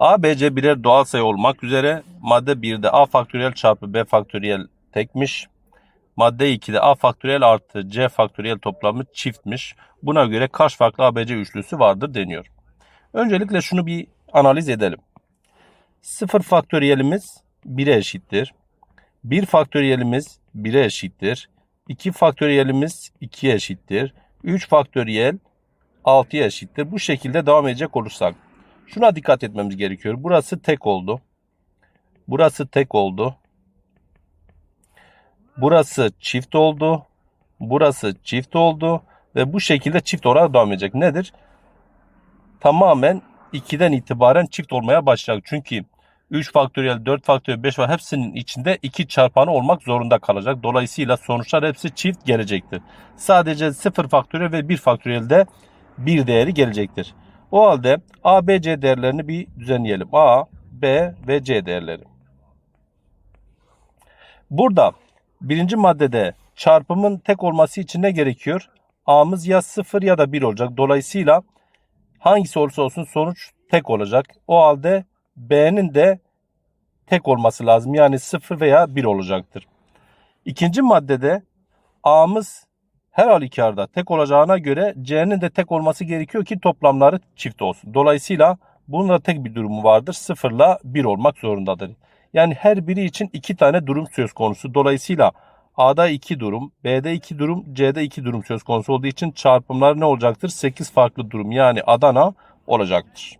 A, B, C birer doğal sayı olmak üzere madde 1'de A faktöriyel çarpı B faktöriyel tekmiş. Madde 2'de A faktöriyel artı C faktöriyel toplamı çiftmiş. Buna göre kaç farklı ABC üçlüsü vardır deniyor. Öncelikle şunu bir analiz edelim. 0 faktöriyelimiz 1'e eşittir. 1 faktöriyelimiz 1'e eşittir. 2 faktöriyelimiz 2'ye eşittir. 3 faktöriyel 6'ya eşittir. Bu şekilde devam edecek olursak. Şuna dikkat etmemiz gerekiyor. Burası tek oldu. Burası tek oldu. Burası çift oldu. Burası çift oldu. Ve bu şekilde çift olarak devam edecek. Nedir? Tamamen 2'den itibaren çift olmaya başlayacak. Çünkü 3 faktöriyel, 4 faktöriyel, 5 var. Hepsinin içinde 2 çarpanı olmak zorunda kalacak. Dolayısıyla sonuçlar hepsi çift gelecektir. Sadece 0 faktöriyel ve 1 faktöriyelde bir değeri gelecektir. O halde A, B, C değerlerini bir düzenleyelim. A, B ve C değerleri. Burada birinci maddede çarpımın tek olması için ne gerekiyor? A'mız ya 0 ya da 1 olacak. Dolayısıyla hangisi olursa olsun sonuç tek olacak. O halde B'nin de tek olması lazım. Yani 0 veya 1 olacaktır. İkinci maddede A'mız her halükarda tek olacağına göre C'nin de tek olması gerekiyor ki toplamları çift olsun. Dolayısıyla bunun da tek bir durumu vardır. 0 ile 1 olmak zorundadır. Yani her biri için iki tane durum söz konusu. Dolayısıyla A'da 2 durum, B'de 2 durum, C'de 2 durum söz konusu olduğu için çarpımlar ne olacaktır? 8 farklı durum yani Adana olacaktır.